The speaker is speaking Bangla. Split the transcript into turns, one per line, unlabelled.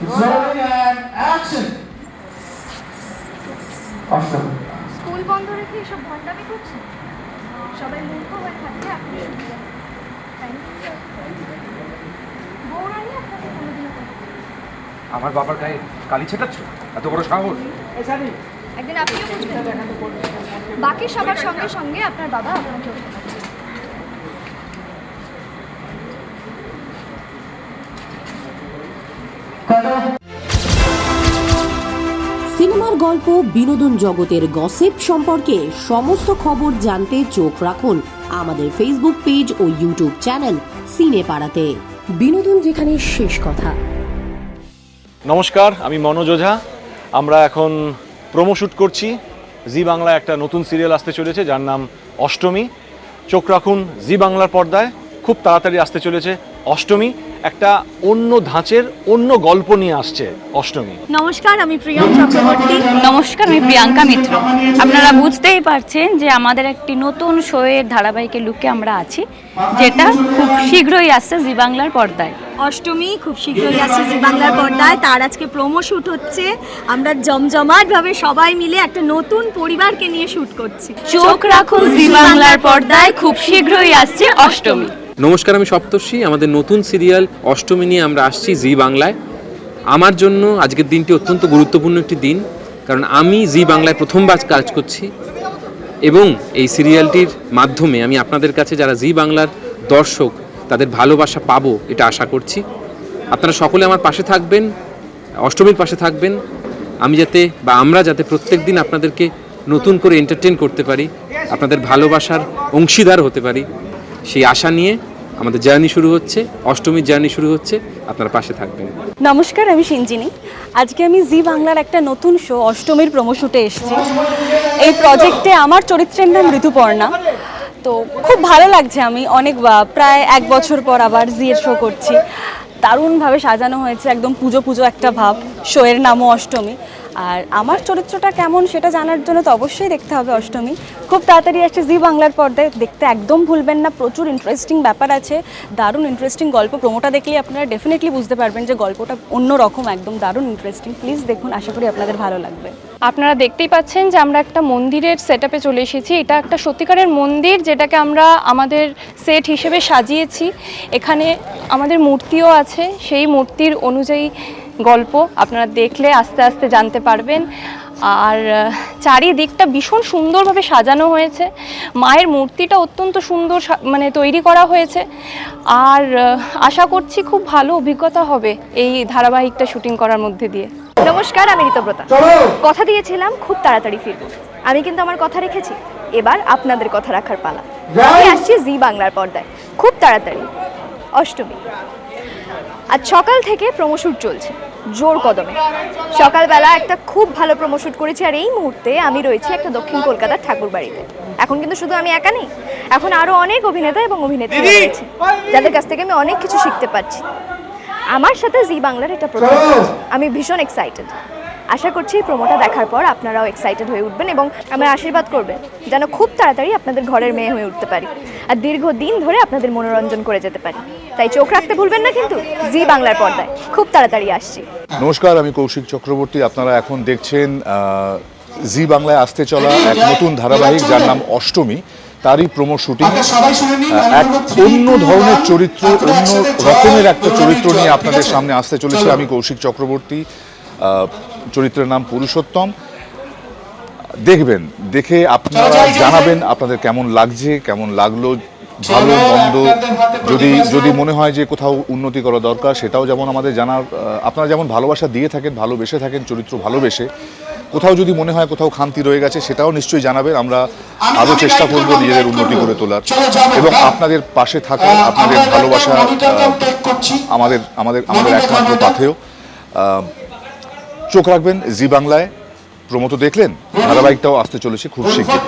Rolling and action. Ashtami
school বন্ধ রেখে এসব ভণ্ডামি করছেন সবাই মূর্খ হয়ে থাকলে আপনি বৌরানি আপনাকে কোনোদিনও।
আমার বাবার গায়ে কালি ছেটাচ্ছ? এত বড় সাহস।
একদিন আপনিও বুঝবেন বাকি সবার সঙ্গে সঙ্গে আপনার বাবা আপনাকেও
সিনেমার গল্প, বিনোদন জগতের গসিপ সম্পর্কে সমস্ত খবর জানতে চোখ রাখুন আমাদের ফেসবুক পেজ ও ইউটিউব চ্যানেল সিনে পাড়াতে বিনোদন যেখানে শেষ কথা।
নমস্কার, আমি মনোজ ওঝা। আমরা এখন প্রোমো শ্যুট করছি। জি বাংলায় একটা নতুন সিরিয়াল আসতে চলেছে, যার নাম অষ্টমী। চোখ রাখুন জি বাংলার পর্দায়। খুব তাড়াতাড়ি আসতে চলেছে অষ্টমী। একটা অন্য ধাঁচের অন্য গল্প নিয়ে আসছে অষ্টমী।
নমস্কার আমি প্রিয়ম চক্রবর্তী।
নমস্কার আমি প্রিয়াঙ্কা মিত্র। আপনারা বুঝতেই পারছেন যে আমাদের একটি নতুন শোয়ের ধারাবাহিকের লুকে আমরা আছি যেটা খুব শীঘ্রই আসছে জি বাংলার পর্দায়।
অষ্টমী খুব শীঘ্রই আসছে জি বাংলার পর্দায়। তার আজকে প্রোমো শ্যুট হচ্ছে। আমরা জমজমাট ভাবে সবাই মিলে একটা নতুন পরিবারকে নিয়ে শ্যুট করছি।
চোখ রাখুন জি বাংলার পর্দায় খুব শীঘ্রই আসছে অষ্টমী।
নমস্কার, আমি সপ্তর্ষি, আমাদের নতুন সিরিয়াল অষ্টমী নিয়ে আমরা আসছি জি বাংলায়। আমার জন্য আজকের দিনটি অত্যন্ত গুরুত্বপূর্ণ একটি দিন, কারণ আমি জি বাংলায় প্রথমবার কাজ করছি এবং এই সিরিয়ালটির মাধ্যমে আমি আপনাদের কাছে যারা জি বাংলার দর্শক, তাদের ভালোবাসা পাবো এটা আশা করছি। আপনারা সকলে আমার পাশে থাকবেন, অষ্টমীর পাশে থাকবেন। আমি যাতে বা আমরা যাতে প্রত্যেক দিন আপনাদেরকে নতুন করে এন্টারটেন করতে পারি, আপনাদের ভালোবাসার অংশীদার হতে পারি। সেই আশা নিয়ে আমাদের জার্নি শুরু হচ্ছে, অষ্টমীর জার্নি শুরু হচ্ছে, আপনার পাশে থাকবেন।
নমস্কার, আমি সিঞ্জিনি আজকে আমি জি বাংলার একটা নতুন শো অষ্টমীর প্রোমো শুটে এসেছি। এই প্রজেক্টে আমার চরিত্রের নাম ঋতুপর্ণা। তো খুব ভালো লাগছে আমি, অনেক প্রায় এক বছর পর আবার জি এর শো করছি। দারুণভাবে সাজানো হয়েছে, একদম পুজো পুজো একটা ভাব শোয়ের নামও অষ্টমী। আর আমার চরিত্রটা কেমন সেটা জানার জন্য তো অবশ্যই দেখতে হবে অষ্টমী। খুব তাড়াতাড়ি আসছে জি বাংলার পর্দায়, দেখতে একদম ভুলবেন না, প্রচুর ইন্টারেস্টিং ব্যাপার আছে, দারুণ ইন্টারেস্টিং গল্প প্রোমোটা দেখলে আপনারা ডেফিনেটলি বুঝতে পারবেন যে গল্পটা অন্য রকম, একদম দারুণ ইন্টারেস্টিং প্লিজ দেখুন, আশা করি আপনাদের ভালো লাগবে।
আপনারা দেখতেই পাচ্ছেন যে আমরা একটা মন্দিরের সেট চলে এসেছি। এটা একটা সত্যিকারের মন্দির যেটাকে আমরা আমাদের সেট হিসেবে সাজিয়েছি। এখানে আমাদের মূর্তিও আছে, সেই মূর্তির অনুযায়ী গল্প আপনারা দেখলে আস্তে আস্তে জানতে পারবেন। আর চারিদিকটা ভীষণ সুন্দরভাবে সাজানো হয়েছে। মায়ের মূর্তিটা অত্যন্ত সুন্দর সা- মানে তৈরি করা হয়েছে। আর আশা করছি খুব ভালো অভিজ্ঞতা হবে এই ধারাবাহিকটা শুটিং করার মধ্যে দিয়ে।
নমস্কার আমি ঋতব্রতা। কথা দিয়েছিলাম খুব তাড়াতাড়ি ফিরবো। আমি কিন্তু আমার কথা রেখেছি। এবার আপনাদের কথা রাখার পালা। আমি আসছি জি বাংলার পর্দায়। খুব তাড়াতাড়ি। অষ্টমী। আজ সকাল থেকে প্রমোশুট চলছে জোর কদমে। সকালবেলা একটা খুব ভালো প্রমোশুট করেছি আর এই মুহূর্তে আমি রয়েছি একটা দক্ষিণ কলকাতার ঠাকুর বাড়িতে এখন কিন্তু শুধু আমি একা নেই এখন আরও অনেক অভিনেতা এবং অভিনেত্রী রয়েছে যাদের কাছ থেকে আমি অনেক কিছু শিখতে পারছি। আমার সাথে জি বাংলার এটা প্রথম আমি ভীষণ এক্সাইটেড আশা করছি প্রোমোটা দেখার পর আপনারাও এক্সাইটেড হয়ে উঠবেন এবং আমার আশীর্বাদ করবেন যেন খুব তাড়াতাড়ি আপনাদের ঘরের মেয়ে হয়ে উঠতে পারি আর দীর্ঘদিন ধরে আপনাদের মনোরঞ্জন করে যেতে পারি। তাই চোখ রাখতে ভুলবেন না কিন্তু জি বাংলার পর্দায় খুব তাড়াতাড়ি আসছি।
নমস্কার আমি কৌশিক চক্রবর্তী আপনারা এখন দেখছেন জি বাংলায় আসতে চলা এক নতুন ধারাবাহিক যার নাম অষ্টমী। তারই প্রোমো শুটিং এক অন্য ধরনের চরিত্র অন্য রকমের একটা চরিত্র নিয়ে আপনাদের সামনে আসতে চলেছে আমি কৌশিক চক্রবর্তী। চরিত্রের নাম পুরুষোত্তম। দেখবেন দেখে আপনারা জানাবেন আপনাদের কেমন লাগছে কেমন লাগল ভালো মন্দ। যদি যদি মনে হয় যে কোথাও উন্নতি করা দরকার সেটাও যেমন আমাদের জানার আপনারা যেমন ভালোবাসা দিয়ে থাকেন ভালোবেসে থাকেন চরিত্র ভালোবেসে কোথাও যদি মনে হয় কোথাও খান্তি রয়ে গেছে সেটাও নিশ্চয়ই জানাবেন। আমরা আরও চেষ্টা করব নিজেদের উন্নতি করে তোলার। এবং আপনাদের পাশে থাকা আপনাদের ভালোবাসা আমাদের আমাদের আমাদের একমাত্র পাথেয়। আহ, চোখ রাখবেন জি বাংলায়। প্রমোতো দেখলেন ধারাবাহিকটাও আসতে চলেছে খুব শীঘ্রই